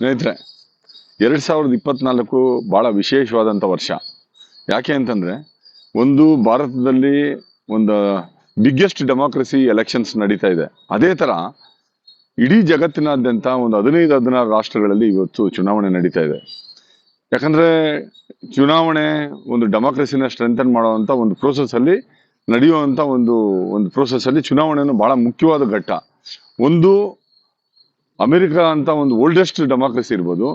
ಸ್ನೇಹಿತರೆ, ಎರಡು ಸಾವಿರದ ಇಪ್ಪತ್ನಾಲ್ಕು ಭಾಳ ವಿಶೇಷವಾದಂಥ ವರ್ಷ. ಯಾಕೆ ಅಂತಂದರೆ, ಒಂದು ಭಾರತದಲ್ಲಿ ಒಂದು ಬಿಗ್ಗೆಸ್ಟ್ ಡೆಮಾಕ್ರಸಿ ಎಲೆಕ್ಷನ್ಸ್ ನಡೀತಾ ಇದೆ. ಅದೇ ಥರ ಇಡೀ ಜಗತ್ತಿನಾದ್ಯಂತ ಒಂದು ಹದಿನೈದು, ಹದಿನಾರು ರಾಷ್ಟ್ರಗಳಲ್ಲಿ ಇವತ್ತು ಚುನಾವಣೆ ನಡೀತಾ ಇದೆ. ಯಾಕಂದರೆ, ಚುನಾವಣೆ ಒಂದು ಡೆಮಾಕ್ರಸಿನ ಸ್ಟ್ರೆಂಥನ್ ಮಾಡುವಂಥ ಒಂದು ಪ್ರೋಸೆಸ್ಸಲ್ಲಿ ನಡೆಯುವಂಥ ಒಂದು ಒಂದು ಪ್ರೋಸೆಸ್ಸಲ್ಲಿ ಚುನಾವಣೆಯನ್ನು ಭಾಳ ಮುಖ್ಯವಾದ ಘಟ್ಟ. ಒಂದು ಅಮೆರಿಕ ಅಂತ ಒಂದು ಓಲ್ಡೆಸ್ಟ್ ಡೆಮಾಕ್ರಸಿ ಇರ್ಬೋದು,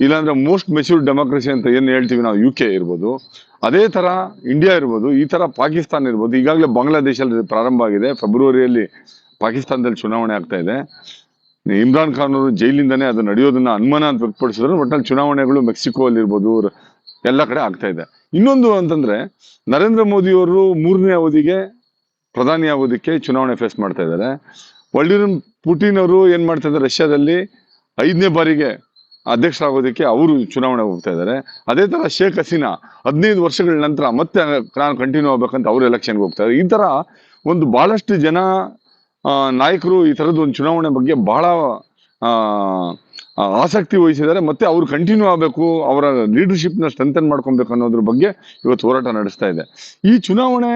ಇಲ್ಲಾಂದ್ರೆ ಮೋಸ್ಟ್ ಮೆಚ್ಯೂರ್ಡ್ ಡೆಮಾಕ್ರಸಿ ಅಂತ ಏನು ಹೇಳ್ತೀವಿ ನಾವು ಯು ಕೆ ಇರ್ಬೋದು. ಅದೇ ತರ ಇಂಡಿಯಾ ಇರ್ಬೋದು, ಈ ತರ ಪಾಕಿಸ್ತಾನ ಇರ್ಬೋದು. ಈಗಾಗಲೇ ಬಾಂಗ್ಲಾದೇಶಲ್ಲಿ ಪ್ರಾರಂಭ ಆಗಿದೆ. ಫೆಬ್ರವರಿಯಲ್ಲಿ ಪಾಕಿಸ್ತಾನದಲ್ಲಿ ಚುನಾವಣೆ ಆಗ್ತಾ ಇದೆ. ಇಮ್ರಾನ್ ಖಾನ್ ಅವರು ಜೈಲಿಂದನೇ ಅದು ನಡೆಯೋದನ್ನ ಅನುಮಾನ ಅಂತ ವ್ಯಕ್ತಪಡಿಸಿದ್ರು. ಒಟ್ಟಲ್ಲಿ ಚುನಾವಣೆಗಳು ಮೆಕ್ಸಿಕೋ ಅಲ್ಲಿ ಇರ್ಬೋದು, ಎಲ್ಲ ಕಡೆ ಆಗ್ತಾ ಇದೆ. ಇನ್ನೊಂದು ಅಂತಂದ್ರೆ, ನರೇಂದ್ರ ಮೋದಿ ಅವರು ಮೂರನೇ ಅವಧಿಗೆ ಪ್ರಧಾನಿ ಆಗೋದಕ್ಕೆ ಚುನಾವಣೆ ಫೇಸ್ ಮಾಡ್ತಾ ಇದ್ದಾರೆ. ವಲ್ಡಿರನ್ ಪುಟಿನ್ ಅವರು ಏನ್ ಮಾಡ್ತಾ ಇದ್ದಾರೆ ರಷ್ಯಾದಲ್ಲಿ ಐದನೇ ಬಾರಿಗೆ ಅಧ್ಯಕ್ಷರಾಗೋದಕ್ಕೆ ಅವರು ಚುನಾವಣೆ ಹೋಗ್ತಾ ಇದ್ದಾರೆ. ಅದೇ ತರ ಶೇಖ್ ಹಸೀನಾ ಹದಿನೈದು ವರ್ಷಗಳ ನಂತರ ಮತ್ತೆ ನಾನು ಕಂಟಿನ್ಯೂ ಆಗ್ಬೇಕಂತ ಅವರು ಎಲೆಕ್ಷನ್ಗೆ ಹೋಗ್ತಾ ಇದ್ದಾರೆ. ಈ ತರ ಒಂದು ಬಹಳಷ್ಟು ಜನ ನಾಯಕರು ಈ ತರದ ಒಂದು ಚುನಾವಣೆ ಬಗ್ಗೆ ಬಹಳ ಆಸಕ್ತಿ ವಹಿಸಿದ್ದಾರೆ. ಮತ್ತೆ ಅವರು ಕಂಟಿನ್ಯೂ ಆಗಬೇಕು, ಅವರ ಲೀಡರ್ಶಿಪ್ನ ಸ್ಟ್ರೆಂಥನ್ ಮಾಡ್ಕೊಬೇಕು ಅನ್ನೋದ್ರ ಬಗ್ಗೆ ಇವತ್ತು ಹೋರಾಟ ನಡೆಸ್ತಾ ಇದೆ. ಈ ಚುನಾವಣೆ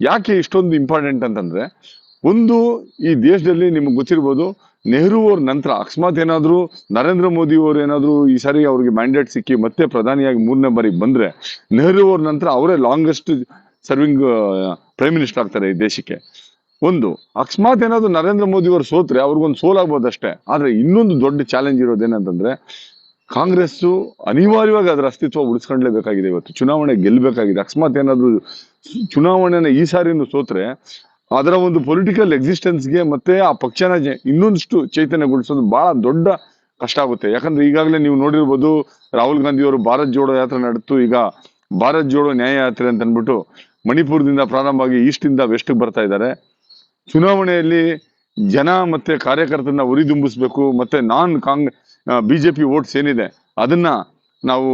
ಯಾಕೆ ಇಷ್ಟೊಂದು ಇಂಪಾರ್ಟೆಂಟ್ ಅಂತಂದ್ರೆ ಒಂದು, ಈ ದೇಶದಲ್ಲಿ ನಿಮ್ಗೆ ಗೊತ್ತಿರ್ಬೋದು, ನೆಹರು ಅವ್ರ ನಂತರ ಅಕಸ್ಮಾತ್ ಏನಾದ್ರು, ನರೇಂದ್ರ ಮೋದಿ ಅವರು ಏನಾದ್ರು ಈ ಸಾರಿ ಅವ್ರಿಗೆ ಮ್ಯಾಂಡೇಟ್ ಸಿಕ್ಕಿ ಮತ್ತೆ ಪ್ರಧಾನಿಯಾಗಿ ಮೂರನೇ ಬಾರಿ ಬಂದ್ರೆ, ನೆಹರು ಅವ್ರ ನಂತರ ಅವರೇ ಲಾಂಗೆಸ್ಟ್ ಸರ್ವಿಂಗ್ ಪ್ರೈಮ್ ಮಿನಿಸ್ಟರ್ ಆಗ್ತಾರೆ ಈ ದೇಶಕ್ಕೆ. ಒಂದು, ಅಕಸ್ಮಾತ್ ಏನಾದ್ರು ನರೇಂದ್ರ ಮೋದಿ ಅವರು ಸೋತ್ರೆ, ಅವ್ರಿಗೊಂದು ಸೋಲಾಗ್ಬೋದು ಅಷ್ಟೇ ಆದ್ರೆ ಇನ್ನೊಂದು ದೊಡ್ಡ ಚಾಲೆಂಜ್ ಇರೋದೇನಂತಂದ್ರೆ ಕಾಂಗ್ರೆಸ್ ಅನಿವಾರ್ಯವಾಗಿ ಅದರ ಅಸ್ತಿತ್ವ ಉಳಿಸ್ಕೊಂಡ್ಲೇಬೇಕಾಗಿದೆ ಇವತ್ತು. ಚುನಾವಣೆ ಗೆಲ್ಲಬೇಕಾಗಿದೆ ಅಕಸ್ಮಾತ್ ಏನಾದ್ರು ಚುನಾವಣೆನ ಈ ಸಾರಿನೂ ಸೋತ್ರೆ ಅದರ ಒಂದು ಪೊಲಿಟಿಕಲ್ ಎಕ್ಸಿಸ್ಟೆನ್ಸ್ಗೆ ಮತ್ತೆ ಆ ಪಕ್ಷನ ಇನ್ನೊಂದಿಷ್ಟು ಚೈತನ್ಯಗೊಳಿಸೋದು ಬಹಳ ದೊಡ್ಡ ಕಷ್ಟ ಆಗುತ್ತೆ. ಯಾಕಂದ್ರೆ ಈಗಾಗಲೇ ನೀವು ನೋಡಿರ್ಬೋದು ರಾಹುಲ್ ಗಾಂಧಿ ಅವರು ಭಾರತ್ ಜೋಡೋ ಯಾತ್ರೆ ನಡೆದು ಈಗ ಭಾರತ್ ಜೋಡೋ ನ್ಯಾಯ ಯಾತ್ರೆ ಅಂತ ಅಂದ್ಬಿಟ್ಟು ಮಣಿಪುರದಿಂದ ಪ್ರಾರಂಭ ಆಗಿ ಈಸ್ಟ್ ಇಂದ ವೆಸ್ಟ್ ಬರ್ತಾ ಇದ್ದಾರೆ. ಚುನಾವಣೆಯಲ್ಲಿ ಜನ ಮತ್ತೆ ಕಾರ್ಯಕರ್ತರನ್ನ ಉರಿದುಂಬಿಸ್ಬೇಕು, ಮತ್ತೆ ನಾನ್ ಕಾಂಗ್ ಬಿಜೆಪಿ ವೋಟ್ಸ್ ಏನಿದೆ ಅದನ್ನ ನಾವು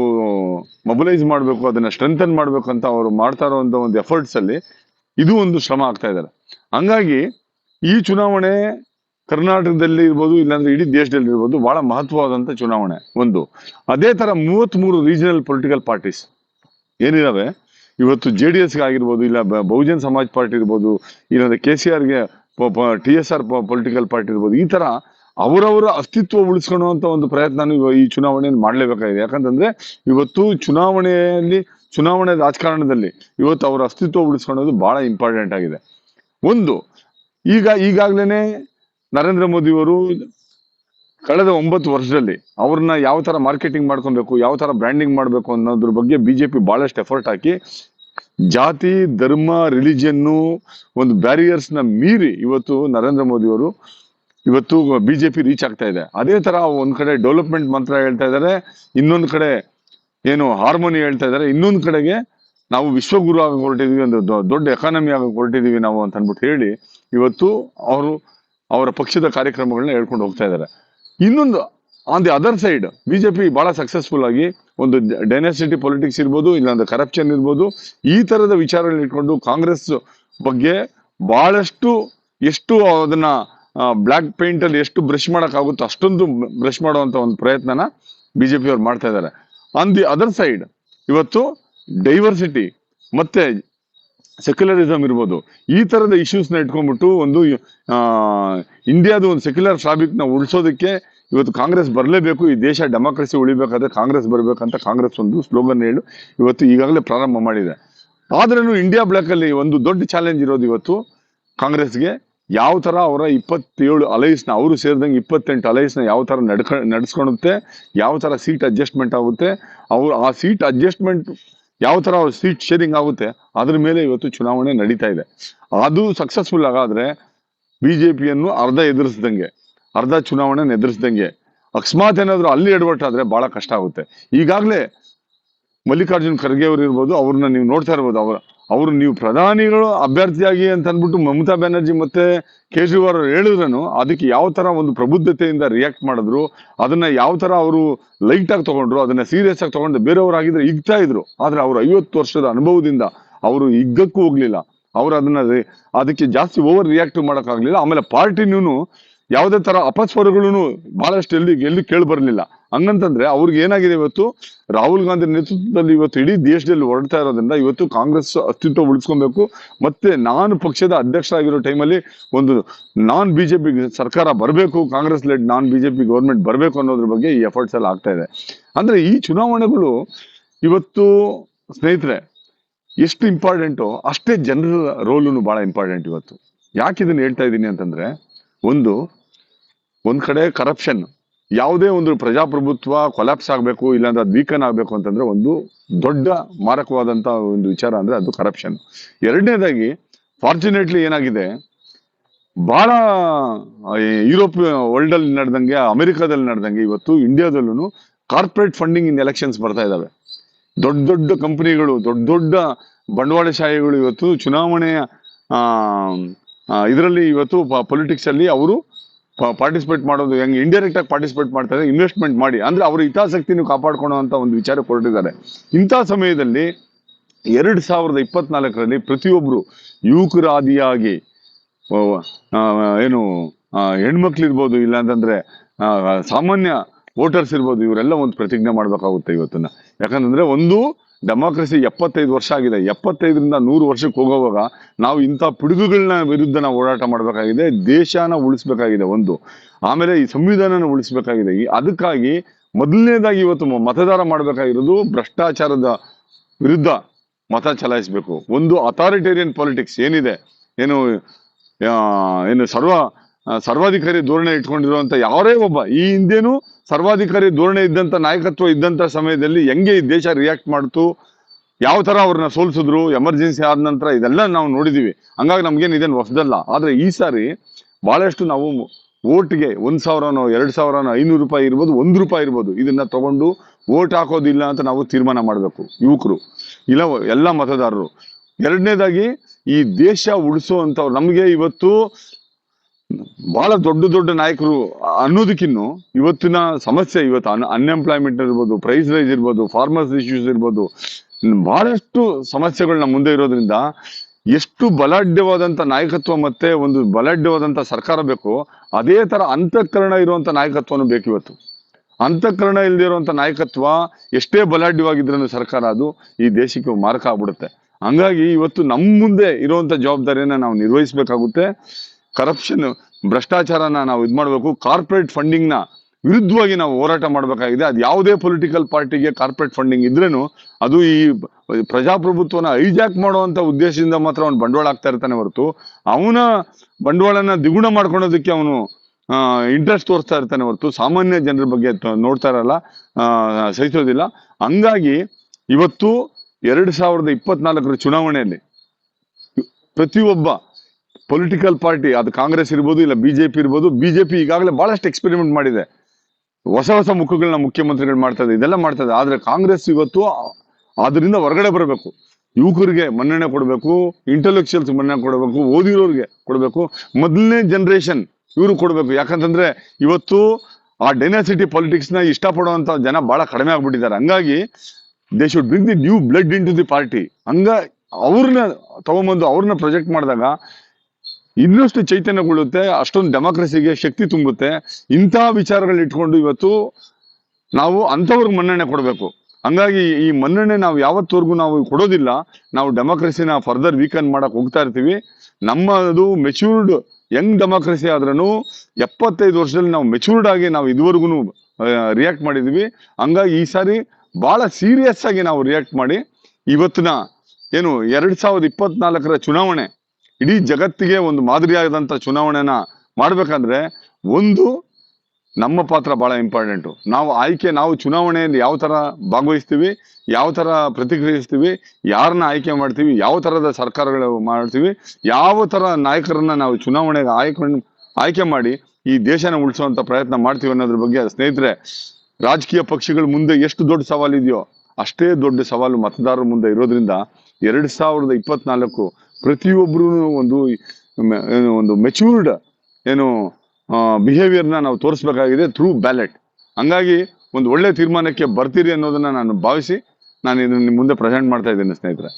ಮೊಬಿಲೈಸ್ ಮಾಡಬೇಕು, ಅದನ್ನ ಸ್ಟ್ರೆಂಥನ್ ಮಾಡ್ಬೇಕು ಅಂತ ಅವರು ಮಾಡ್ತಾ ಇರುವಂತ ಒಂದು ಎಫರ್ಟ್ಸ್ ಅಲ್ಲಿ ಇದು ಒಂದು ಶ್ರಮ ಆಗ್ತಾ ಇದ್ದಾರೆ. ಹಂಗಾಗಿ ಈ ಚುನಾವಣೆ ಕರ್ನಾಟಕದಲ್ಲಿ ಇರ್ಬೋದು, ಇಲ್ಲಾಂದ್ರೆ ಇಡೀ ದೇಶದಲ್ಲಿ ಇರ್ಬೋದು, ಬಹಳ ಮಹತ್ವವಾದಂತ ಚುನಾವಣೆ ಒಂದು. ಅದೇ ತರ ಮೂವತ್ತ್ ಮೂರು ರೀಜನಲ್ ಪೊಲಿಟಿಕಲ್ ಪಾರ್ಟೀಸ್ ಏನಿದಾವೆ? ಇವತ್ತು ಜೆ ಡಿ ಎಸ್ಗೆ ಆಗಿರ್ಬೋದು, ಇಲ್ಲ ಬಹುಜನ್ ಸಮಾಜ್ ಪಾರ್ಟಿ ಇರ್ಬೋದು, ಇಲ್ಲಾಂದ್ರೆ K C ಆರ್ಗೆ T S R political party ಇರ್ಬೋದು, ಈ ತರ ಅವರವರ ಅಸ್ತಿತ್ವ ಉಳಿಸ್ಕೊಳ್ಳುವಂತ ಒಂದು ಪ್ರಯತ್ನ ಈ ಚುನಾವಣೆಯನ್ನು ಮಾಡಲೇಬೇಕಾಗಿದೆ. ಯಾಕಂತಂದ್ರೆ ಇವತ್ತು ಚುನಾವಣೆಯಲ್ಲಿ ಚುನಾವಣೆ ರಾಜಕಾರಣದಲ್ಲಿ ಇವತ್ತು ಅವರ ಅಸ್ತಿತ್ವ ಉಳಿಸ್ಕೊಳ್ಳೋದು ಬಹಳ ಇಂಪಾರ್ಟೆಂಟ್ ಆಗಿದೆ. ಒಂದು, ಈಗ ಈಗಾಗ್ಲೇನೆ ನರೇಂದ್ರ ಮೋದಿಯವರು ಕಳೆದ ಒಂಬತ್ತು ವರ್ಷದಲ್ಲಿ ಅವ್ರನ್ನ ಯಾವ ತರ ಮಾರ್ಕೆಟಿಂಗ್ ಮಾಡ್ಕೊಬೇಕು, ಯಾವ ತರ ಬ್ರ್ಯಾಂಡಿಂಗ್ ಮಾಡಬೇಕು ಅನ್ನೋದ್ರ ಬಗ್ಗೆ ಬಿಜೆಪಿ ಬಹಳಷ್ಟು ಎಫರ್ಟ್ ಹಾಕಿ ಜಾತಿ, ಧರ್ಮ, ರಿಲಿಜಿಯನ್ನು ಒಂದು ಬ್ಯಾರಿಯರ್ಸ್ ಮೀರಿ ಇವತ್ತು ನರೇಂದ್ರ ಮೋದಿ ಅವರು ಇವತ್ತು ಬಿಜೆಪಿ ರೀಚ್ ಆಗ್ತಾ ಇದೆ. ಅದೇ ತರ ಒಂದ್ ಕಡೆ ಡೆವಲಪ್ಮೆಂಟ್ ಮಂತ್ರ ಹೇಳ್ತಾ ಇದ್ದಾರೆ, ಇನ್ನೊಂದ್ ಕಡೆ ಏನು ಹಾರ್ಮೋನಿ ಹೇಳ್ತಾ ಇದ್ದಾರೆ. ಇನ್ನೊಂದು ಕಡೆಗೆ ನಾವು ವಿಶ್ವಗುರು ಆಗ ಹೊರಟಿದೀವಿ, ಒಂದು ದೊಡ್ಡ ಎಕಾನಮಿ ಆಗ ಹೊರಟಿದೀವಿ ನಾವು ಅಂತ ಅಂದ್ಬಿಟ್ಟು ಹೇಳಿ ಇವತ್ತು ಅವರು ಅವರ ಪಕ್ಷದ ಕಾರ್ಯಕ್ರಮಗಳನ್ನ ಹೇಳ್ಕೊಂಡು ಹೋಗ್ತಾ ಇದ್ದಾರೆ. ಇನ್ನೊಂದು on the other side BJP ಬಹಳ ಸಕ್ಸಸ್ಫುಲ್ ಆಗಿ ಒಂದು ಡೈನಾಸಿಟಿ ಪೊಲಿಟಿಕ್ಸ್ ಇರ್ಬೋದು ಇಲ್ಲಾಂದ್ರೆ ಕರಪ್ಷನ್ ಇರ್ಬೋದು, ಈ ತರದ ವಿಚಾರಗಳನ್ನ ಇಟ್ಕೊಂಡು ಕಾಂಗ್ರೆಸ್ ಬಗ್ಗೆ ಬಹಳಷ್ಟು ಎಷ್ಟು ಅದನ್ನ ಬ್ಲಾಕ್ ಪೇಂಟ್ ಅಲ್ಲಿ ಎಷ್ಟು ಬ್ರಷ್ ಮಾಡೋಕ್ಕಾಗುತ್ತೋ ಅಷ್ಟೊಂದು ಬ್ರಷ್ ಮಾಡುವಂತ ಒಂದು ಪ್ರಯತ್ನನ ಬಿಜೆಪಿ ಅವ್ರು ಮಾಡ್ತಾ ಇದ್ದಾರೆ. ಆನ್ ದಿ ಅದರ್ ಸೈಡ್ ಇವತ್ತು ಡೈವರ್ಸಿಟಿ ಮತ್ತೆ ಸೆಕ್ಯುಲರಿಸಮ್ ಇರ್ಬೋದು. ಈ ತರದ ಇಶ್ಯೂಸ್ನ ಇಟ್ಕೊಂಡ್ಬಿಟ್ಟು ಒಂದು ಇಂಡಿಯಾದ ಒಂದು ಸೆಕ್ಯುಲರ್ ಫ್ಯಾಬ್ರಿಕ್ನ ಉಳಿಸೋದಕ್ಕೆ ಇವತ್ತು ಕಾಂಗ್ರೆಸ್ ಬರಲೇಬೇಕು, ಈ ದೇಶ ಡೆಮಾಕ್ರಸಿ ಉಳಿಬೇಕಾದ್ರೆ ಕಾಂಗ್ರೆಸ್ ಬರಬೇಕಂತ ಕಾಂಗ್ರೆಸ್ ಒಂದು ಸ್ಲೋಗನ್ ಹೇಳು ಇವತ್ತು ಈಗಾಗಲೇ ಪ್ರಾರಂಭ ಮಾಡಿದೆ. ಆದ್ರೂ ಇಂಡಿಯಾ ಬ್ಲಾಕ್ ಅಲ್ಲಿ ಒಂದು ದೊಡ್ಡ ಚಾಲೆಂಜ್ ಇರೋದು ಇವತ್ತು ಕಾಂಗ್ರೆಸ್ಗೆ. ಯಾವ ತರ ಅವರ ಇಪ್ಪತ್ತೇಳು ಅಲೈಸ್ನ ಅವರು ಸೇರಿದಂಗೆ ಇಪ್ಪತ್ತೆಂಟು ಅಲೈಸ್ನ ಯಾವ ತರ ನಡ್ಕ, ನಡೆಸ್ಕೊಳುತ್ತೆ, ಯಾವ ತರ ಸೀಟ್ ಅಡ್ಜಸ್ಟ್ಮೆಂಟ್ ಆಗುತ್ತೆ, ಅವ್ರು ಆ ಸೀಟ್ ಅಡ್ಜಸ್ಟ್ಮೆಂಟ್ ಯಾವ ತರ ಸೀಟ್ ಶೇರಿಂಗ್ ಆಗುತ್ತೆ, ಅದ್ರ ಮೇಲೆ ಇವತ್ತು ಚುನಾವಣೆ ನಡೀತಾ ಇದೆ. ಅದು ಸಕ್ಸಸ್ಫುಲ್ ಆಗಾದ್ರೆ ಪಿಯನ್ನು ಅರ್ಧ ಎದುರಿಸ್ದಂಗೆ, ಅರ್ಧ ಚುನಾವಣೆ ಎದುರಿಸ್ದಂಗೆ, ಅಕಸ್ಮಾತ್ ಏನಾದ್ರು ಅಲ್ಲಿ ಎಡವಟ್ಟಾದ್ರೆ ಬಹಳ ಕಷ್ಟ ಆಗುತ್ತೆ. ಈಗಾಗಲೇ ಮಲ್ಲಿಕಾರ್ಜುನ್ ಖರ್ಗೆ ಅವರು ಇರ್ಬೋದು, ಅವ್ರನ್ನ ನೀವು ನೋಡ್ತಾ ಇರ್ಬೋದು, ಅವ್ರ ಅವ್ರು ನೀವು ಪ್ರಧಾನಿಗಳು ಅಭ್ಯರ್ಥಿಯಾಗಿ ಅಂತ ಅಂದ್ಬಿಟ್ಟು ಮಮತಾ ಬ್ಯಾನರ್ಜಿ ಮತ್ತೆ ಕೇಜ್ರಿವಾಲ್ ಅವರು ಹೇಳಿದ್ರೂ ಅದಕ್ಕೆ ಯಾವ ತರ ಒಂದು ಪ್ರಬುದ್ಧತೆಯಿಂದ ರಿಯಾಕ್ಟ್ ಮಾಡಿದ್ರು, ಅದನ್ನ ಯಾವ ತರ ಅವರು ಲೈಟ್ ಆಗಿ ತಗೊಂಡ್ರು, ಅದನ್ನ ಸೀರಿಯಸ್ ಆಗಿ ತಗೊಂಡು ಬೇರೆಯವರಾಗಿದ್ರೆ ಇಗ್ತಾ ಇದ್ರು. ಆದ್ರೆ ಅವ್ರು ಐವತ್ತು ವರ್ಷದ ಅನುಭವದಿಂದ ಅವರು ಇಗ್ಗಕ್ಕೂ ಹೋಗ್ಲಿಲ್ಲ. ಅವ್ರು ಅದನ್ನ ಅದಕ್ಕೆ ಜಾಸ್ತಿ ಓವರ್ ರಿಯಾಕ್ಟ್ ಮಾಡೋಕ್ಕಾಗ್ಲಿಲ್ಲ. ಆಮೇಲೆ ಪಾರ್ಟಿನೂ ಯಾವುದೇ ತರ ಅಪಸ್ವರಗಳು ಬಹಳಷ್ಟು ಎಲ್ಲಿ ಎಲ್ಲಿ ಕೇಳಿ ಬರಲಿಲ್ಲ. ಹಂಗಂತಂದ್ರೆ ಅವ್ರಿಗೆ ಏನಾಗಿದೆ ಇವತ್ತು? ರಾಹುಲ್ ಗಾಂಧಿ ನೇತೃತ್ವದಲ್ಲಿ ಇವತ್ತು ಇಡೀ ದೇಶದಲ್ಲಿ ಹೊರಡ್ತಾ ಇರೋದ್ರಿಂದ ಇವತ್ತು ಕಾಂಗ್ರೆಸ್ ಅಸ್ತಿತ್ವ ಉಳಿಸ್ಕೊಬೇಕು. ಮತ್ತೆ ನಾನು ಪಕ್ಷದ ಅಧ್ಯಕ್ಷರಾಗಿರೋ ಟೈಮಲ್ಲಿ ಒಂದು ನಾನ್ ಬಿಜೆಪಿ ಸರ್ಕಾರ ಬರಬೇಕು Congress led non BJP government ಬರಬೇಕು ಅನ್ನೋದ್ರ ಬಗ್ಗೆ ಈ ಎಫರ್ಟ್ಸ್ ಎಲ್ಲ ಆಗ್ತಾ ಇದೆ. ಅಂದ್ರೆ ಈ ಚುನಾವಣೆಗಳು ಇವತ್ತು ಸ್ನೇಹಿತರೆ, ಎಷ್ಟು ಇಂಪಾರ್ಟೆಂಟು ಅಷ್ಟೇ ಜನರ ರೋಲು ಬಹಳ ಇಂಪಾರ್ಟೆಂಟ್ ಇವತ್ತು. ಯಾಕೆ ಇದನ್ನ ಹೇಳ್ತಾ ಇದ್ದೀನಿ ಅಂತಂದ್ರೆ ಒಂದು ಒಂದು ಕಡೆ ಕರಪ್ಷನ್ ಯಾವುದೇ ಒಂದು ಪ್ರಜಾಪ್ರಭುತ್ವ ಕೊಲಾಪ್ಸ್ ಆಗಬೇಕು, ಇಲ್ಲಾಂದ್ರೆ ಅದು ವೀಕನ್ ಆಗಬೇಕು ಅಂತಂದ್ರೆ ಒಂದು ದೊಡ್ಡ ಮಾರಕವಾದಂತ ಒಂದು ವಿಚಾರ ಅಂದ್ರೆ ಅದು ಕರಪ್ಷನ್ ಎರಡನೇದಾಗಿ ಫಾರ್ಚುನೇಟ್ಲಿ ಏನಾಗಿದೆ ಬಹಳ ಯುರೋಪ್ ವರ್ಲ್ಡ್ ಅಲ್ಲಿ ನಡೆದಂಗೆ, ಅಮೆರಿಕಾದಲ್ಲಿ ನಡೆದಂಗೆ ಇವತ್ತು ಇಂಡಿಯಾದಲ್ಲೂ ಕಾರ್ಪೊರೇಟ್ ಫಂಡಿಂಗ್ ಇನ್ ಎಲೆಕ್ಷನ್ಸ್ ಬರ್ತಾ ಇದ್ದಾವೆ ದೊಡ್ಡ ದೊಡ್ಡ ಕಂಪನಿಗಳು ದೊಡ್ಡ ದೊಡ್ಡ ಬಂಡವಾಳಶಾಹಿಗಳು ಇವತ್ತು ಚುನಾವಣೆಯ ಇದರಲ್ಲಿ ಇವತ್ತು ಪೊಲಿಟಿಕ್ಸ್ ಅಲ್ಲಿ ಅವರು ಪಾರ್ಟಿಸಿಪೇಟ್ ಮಾಡೋದು ಹೆಂಗೆ ಇಂಡೈರೆಕ್ಟ್ ಆಗಿ ಪಾರ್ಟಿಸಿಪೇಟ್ ಮಾಡ್ತಾರೆ ಇನ್ವೆಸ್ಟ್ಮೆಂಟ್ ಮಾಡಿ. ಅಂದ್ರೆ ಅವ್ರ ಹಿತಾಸಕ್ತಿನೂ ಕಾಪಾಡ್ಕೊಳ್ಳುವಂತ ಒಂದು ವಿಚಾರ ಕೊರಟಿದ್ದಾರೆ. ಇಂಥ ಸಮಯದಲ್ಲಿ ಎರಡ್ ಸಾವಿರದ ಇಪ್ಪತ್ನಾಲ್ಕರಲ್ಲಿ ಪ್ರತಿಯೊಬ್ರು ಯುವಕರಾದಿಯಾಗಿ ಏನು ಹೆಣ್ಮಕ್ಳು ಹೆಣ್ಮಕ್ಳಿರ್ಬೋದು ಇಲ್ಲ ಅಂತಂದ್ರೆ ಸಾಮಾನ್ಯ ವೋಟರ್ಸ್ ಇರ್ಬೋದು, ಇವರೆಲ್ಲ ಒಂದು ಪ್ರತಿಜ್ಞೆ ಮಾಡ್ಬೇಕಾಗುತ್ತೆ ಇವತ್ತನ್ನ. ಯಾಕಂತಂದ್ರೆ ಒಂದು ಡೆಮಾಕ್ರಸಿ ಎಪ್ಪತ್ತೈದು ವರ್ಷ ಆಗಿದೆ. ಎಪ್ಪತ್ತೈದರಿಂದ ನೂರು ವರ್ಷಕ್ಕೆ ಹೋಗೋವಾಗ ನಾವು ಇಂಥ ಪಿಡುಗುಗಳನ್ನ ವಿರುದ್ಧ ನಾವು ಹೋರಾಟ ಮಾಡಬೇಕಾಗಿದೆ, ದೇಶನ ಉಳಿಸ್ಬೇಕಾಗಿದೆ ಒಂದು. ಆಮೇಲೆ ಈ ಸಂವಿಧಾನನ ಉಳಿಸ್ಬೇಕಾಗಿದೆ. ಅದಕ್ಕಾಗಿ ಮೊದಲನೇದಾಗಿ ಇವತ್ತು ಮತದಾರ ಮಾಡಬೇಕಾಗಿರೋದು ಭ್ರಷ್ಟಾಚಾರದ ವಿರುದ್ಧ ಮತ ಚಲಾಯಿಸಬೇಕು. ಒಂದು ಅಥಾರಿಟೇರಿಯನ್ ಪಾಲಿಟಿಕ್ಸ್ ಏನಿದೆ? ಏನು ಏನು ಸರ್ವ ಸರ್ವಾಧಿಕಾರಿ ಧೋರಣೆ ಇಟ್ಕೊಂಡಿರುವಂಥ ಯಾರೇ ಒಬ್ಬ, ಈ ಹಿಂದೆನೂ ಸರ್ವಾಧಿಕಾರಿ ಧೋರಣೆ ಇದ್ದಂಥ ನಾಯಕತ್ವ ಇದ್ದಂಥ ಸಮಯದಲ್ಲಿ ಹೆಂಗೆ ಈ ದೇಶ ರಿಯಾಕ್ಟ್ ಮಾಡ್ತು, ಯಾವ ಥರ ಅವ್ರನ್ನ ಸೋಲ್ಸಿದ್ರು ಎಮರ್ಜೆನ್ಸಿ ಆದ ನಂತರ ಇದೆಲ್ಲ ನಾವು ನೋಡಿದ್ದೀವಿ ಹಂಗಾಗಿ ನಮ್ಗೇನು ಇದೇನು ಹೊಸದಲ್ಲ. ಆದರೆ ಈ ಸಾರಿ ಭಾಳಷ್ಟು ನಾವು ಓಟ್ಗೆ ಒಂದು ಸಾವಿರನೋ, ಎರಡು ಸಾವಿರನೋ, ಐನೂರು ರೂಪಾಯಿ ಇರ್ಬೋದು, ಒಂದು ರೂಪಾಯಿ ಇರ್ಬೋದು ಇದನ್ನ ತಗೊಂಡು ಓಟ್ ಹಾಕೋದಿಲ್ಲ ಅಂತ ನಾವು ತೀರ್ಮಾನ ಮಾಡಬೇಕು, ಯುವಕರು. ಇಲ್ಲ, ಎಲ್ಲ ಮತದಾರರು. ಎರಡನೇದಾಗಿ ಈ ದೇಶ ಉಳಿಸುವಂಥವ್ರು ನಮಗೆ ಇವತ್ತು ಬಹಳ ದೊಡ್ಡ ದೊಡ್ಡ ನಾಯಕರು ಅನ್ನೋದಕ್ಕಿನ್ನು ಇವತ್ತಿನ ಸಮಸ್ಯೆ, ಇವತ್ತು ಅನ್ ಅನ್ಎಂಪ್ಲಾಯ್ಮೆಂಟ್ ಇರ್ಬೋದು ಪ್ರೈಸ್ ರೈಸ್ ಇರ್ಬೋದು ಫಾರ್ಮರ್ಸ್ ಇಶ್ಯೂಸ್ ಇರ್ಬೋದು, ಬಹಳಷ್ಟು ಸಮಸ್ಯೆಗಳು ನಮ್ಮ ಮುಂದೆ ಇರೋದ್ರಿಂದ ಎಷ್ಟು ಬಲಾಢ್ಯವಾದಂಥ ನಾಯಕತ್ವ ಮತ್ತೆ ಒಂದು ಬಲಾಢ್ಯವಾದಂಥ ಸರ್ಕಾರ ಬೇಕು ಅದೇ ತರ ಅಂತಃಕರಣ ಇರುವಂತ ನಾಯಕತ್ವನೂ ಬೇಕು ಇವತ್ತು. ಅಂತಃಕರಣ ಇಲ್ಲದೆ ಇರುವಂಥ ನಾಯಕತ್ವ ಎಷ್ಟೇ ಬಲಾಢ್ಯವಾಗಿದ್ರೂ ಸರ್ಕಾರ ಅದು ಈ ದೇಶಕ್ಕೆ ಮಾರಕ ಆಗ್ಬಿಡುತ್ತೆ. ಹಂಗಾಗಿ ಇವತ್ತು ನಮ್ಮ ಮುಂದೆ ಇರುವಂತ ಜವಾಬ್ದಾರಿಯನ್ನ ನಾವು ನಿರ್ವಹಿಸಬೇಕಾಗುತ್ತೆ. ಕರಪ್ಷನ್ ಭ್ರಷ್ಟಾಚಾರನ ನಾವು ಇದು ಮಾಡಬೇಕು ಕಾರ್ಪೊರೇಟ್ ಫಂಡಿಂಗ್ನ ವಿರುದ್ಧವಾಗಿ ನಾವು ಹೋರಾಟ ಮಾಡಬೇಕಾಗಿದೆ. ಅದು ಯಾವುದೇ ಪೊಲಿಟಿಕಲ್ ಪಾರ್ಟಿಗೆ ಕಾರ್ಪೊರೇಟ್ ಫಂಡಿಂಗ್ ಇದ್ರೇನು ಅದು ಈ ಪ್ರಜಾಪ್ರಭುತ್ವನ ಐಜಾಕ್ ಮಾಡುವಂಥ ಉದ್ದೇಶದಿಂದ ಮಾತ್ರ ಅವನು ಬಂಡವಾಳ ಆಗ್ತಾ ಇರ್ತಾನೆ ಹೊರತು, ಅವನ ಬಂಡವಾಳನ ದ್ವಿಗುಣ ಮಾಡ್ಕೊಳೋದಕ್ಕೆ ಅವನು ಇಂಟ್ರೆಸ್ಟ್ ತೋರಿಸ್ತಾ ಇರ್ತಾನೆ ಹೊರತು. ಸಾಮಾನ್ಯ ಜನರ ಬಗ್ಗೆ ನೋಡ್ತಾ ಇರಲ್ಲ ಸಹಿಸೋದಿಲ್ಲ. ಹಂಗಾಗಿ ಇವತ್ತು ಎರಡು ಸಾವಿರದ ಇಪ್ಪತ್ನಾಲ್ಕರ ಚುನಾವಣೆಯಲ್ಲಿ ಪ್ರತಿಯೊಬ್ಬ ಪೊಲಿಟಿಕಲ್ ಪಾರ್ಟಿ ಅದು ಕಾಂಗ್ರೆಸ್ ಇರ್ಬೋದು ಇಲ್ಲ ಬಿಜೆಪಿ ಇರ್ಬೋದು ಬಿಜೆಪಿ ಈಗಾಗಲೇ ಬಹಳಷ್ಟು ಎಕ್ಸ್ಪೆರಿಮೆಂಟ್ ಮಾಡಿದೆ. ಹೊಸ ಹೊಸ ಮುಖಗಳನ್ನ ಮುಖ್ಯಮಂತ್ರಿಗಳು ಮಾಡ್ತಾ ಇದೆ ಇದೆಲ್ಲ ಮಾಡ್ತಾ ಇದೆ ಆದ್ರೆ ಕಾಂಗ್ರೆಸ್ ಇವತ್ತು ಅದರಿಂದ ಹೊರಗಡೆ ಬರಬೇಕು. ಯುವಕರಿಗೆ ಮನ್ನಣೆ ಕೊಡಬೇಕು ಇಂಟೆಲೆಕ್ಚುಯಲ್ಸ್ ಮನ್ನಣೆ ಕೊಡಬೇಕು, ಓದಿರೋರಿಗೆ ಕೊಡಬೇಕು. ಮೊದಲನೇ ಜನರೇಷನ್ ಇವರು ಕೊಡಬೇಕು. ಯಾಕಂತಂದ್ರೆ ಇವತ್ತು ಆ ಡೈನಾಸಿಟಿ ಪಾಲಿಟಿಕ್ಸ್ನ ಇಷ್ಟಪಡುವಂತ ಜನ ಬಹಳ ಕಡಿಮೆ ಆಗ್ಬಿಟ್ಟಿದ್ದಾರೆ. ಹಂಗಾಗಿ they should bring the new blood into the party ಹಂಗ ಅವ್ರನ್ನ ತಗೊಂಬಂದು ಅವ್ರನ್ನ ಪ್ರೊಜೆಕ್ಟ್ ಮಾಡಿದಾಗ ಇನ್ನಷ್ಟು ಚೈತನ್ಯಗೊಳ್ಳುತ್ತೆ, ಅಷ್ಟೊಂದು ಡೆಮಾಕ್ರಸಿಗೆ ಶಕ್ತಿ ತುಂಬುತ್ತೆ. ಇಂತಹ ವಿಚಾರಗಳು ಇಟ್ಕೊಂಡು ಇವತ್ತು ನಾವು ಅಂಥವ್ರಿಗೆ ಮನ್ನಣೆ ಕೊಡಬೇಕು. ಹಂಗಾಗಿ ಈ ಮನ್ನಣೆ ನಾವು ಯಾವತ್ತವರೆಗೂ ನಾವು ಕೊಡೋದಿಲ್ಲ. ನಾವು ಡೆಮಾಕ್ರಸಿನ ಫರ್ದರ್ ವೀಕನ್ ಮಾಡಕ್ ಹೋಗ್ತಾ ಇರ್ತೀವಿ. ನಮ್ಮದು ಮೆಚೂರ್ಡ್ ಯಂಗ್ ಡೆಮಾಕ್ರಸಿ ಆದ್ರೂ ಎಪ್ಪತ್ತೈದು ವರ್ಷದಲ್ಲಿ ನಾವು ಮೆಚೂರ್ಡ್ ಆಗಿ ನಾವು ಇದುವರೆಗೂ ರಿಯಾಕ್ಟ್ ಮಾಡಿದ್ವಿ. ಹಂಗಾಗಿ ಈ ಸಾರಿ ಬಹಳ ಸೀರಿಯಸ್ ಆಗಿ ನಾವು ರಿಯಾಕ್ಟ್ ಮಾಡಿ ಇವತ್ತಿನ ಏನು, ಎರಡ್ ಸಾವಿರದ ಇಪ್ಪತ್ನಾಲ್ಕರ ಚುನಾವಣೆ ಇಡೀ ಜಗತ್ತಿಗೆ ಒಂದು ಮಾದರಿಯಾದಂತ ಚುನಾವಣೆನ ಮಾಡಬೇಕಂದ್ರೆ ಒಂದು, ನಮ್ಮ ಪಾತ್ರ ಬಹಳ ಇಂಪಾರ್ಟೆಂಟು. ನಾವು ಆಯ್ಕೆ, ನಾವು ಚುನಾವಣೆಯಲ್ಲಿ ಯಾವ ಥರ ಭಾಗವಹಿಸ್ತೀವಿ, ಯಾವ ಥರ ಪ್ರತಿಕ್ರಿಯಿಸ್ತೀವಿ, ಯಾರನ್ನ ಆಯ್ಕೆ ಮಾಡ್ತೀವಿ, ಯಾವ ತರದ ಸರ್ಕಾರಗಳು ಮಾಡ್ತೀವಿ, ಯಾವ ತರ ನಾಯಕರನ್ನ ನಾವು ಚುನಾವಣೆಗೆ ಆಯ್ಕೊಂಡು, ಆಯ್ಕೆ ಮಾಡಿ ಈ ದೇಶನ ಉಳಿಸುವಂಥ ಪ್ರಯತ್ನ ಮಾಡ್ತೀವಿ ಅನ್ನೋದ್ರ ಬಗ್ಗೆ ಸ್ನೇಹಿತರೆ, ರಾಜಕೀಯ ಪಕ್ಷಗಳ ಮುಂದೆ ಎಷ್ಟು ದೊಡ್ಡ ಸವಾಲು ಇದೆಯೋ ಅಷ್ಟೇ ದೊಡ್ಡ ಸವಾಲು ಮತದಾರರ ಮುಂದೆ ಇರೋದ್ರಿಂದ ಎರಡ್ ಸಾವಿರದ ಇಪ್ಪತ್ನಾಲ್ಕು ಪ್ರತಿಯೊಬ್ಬರು ಒಂದು ಏನು ಒಂದು ಮೆಚೂರ್ಡ್ ಏನು ಬಿಹೇವಿಯರ್ನ ನಾವು ತೋರಿಸ್ಬೇಕಾಗಿದೆ ಥ್ರೂ ಬ್ಯಾಲೆಟ್ ಹಂಗಾಗಿ ಒಂದು ಒಳ್ಳೆ ತೀರ್ಮಾನಕ್ಕೆ ಬರ್ತೀರಿ ಅನ್ನೋದನ್ನ ನಾನು ಭಾವಿಸಿ ನಾನು ಇದನ್ನ ಮುಂದೆ ಪ್ರೆಸೆಂಟ್ ಮಾಡ್ತಾ ಇದ್ದೇನೆ ಸ್ನೇಹಿತರೆ.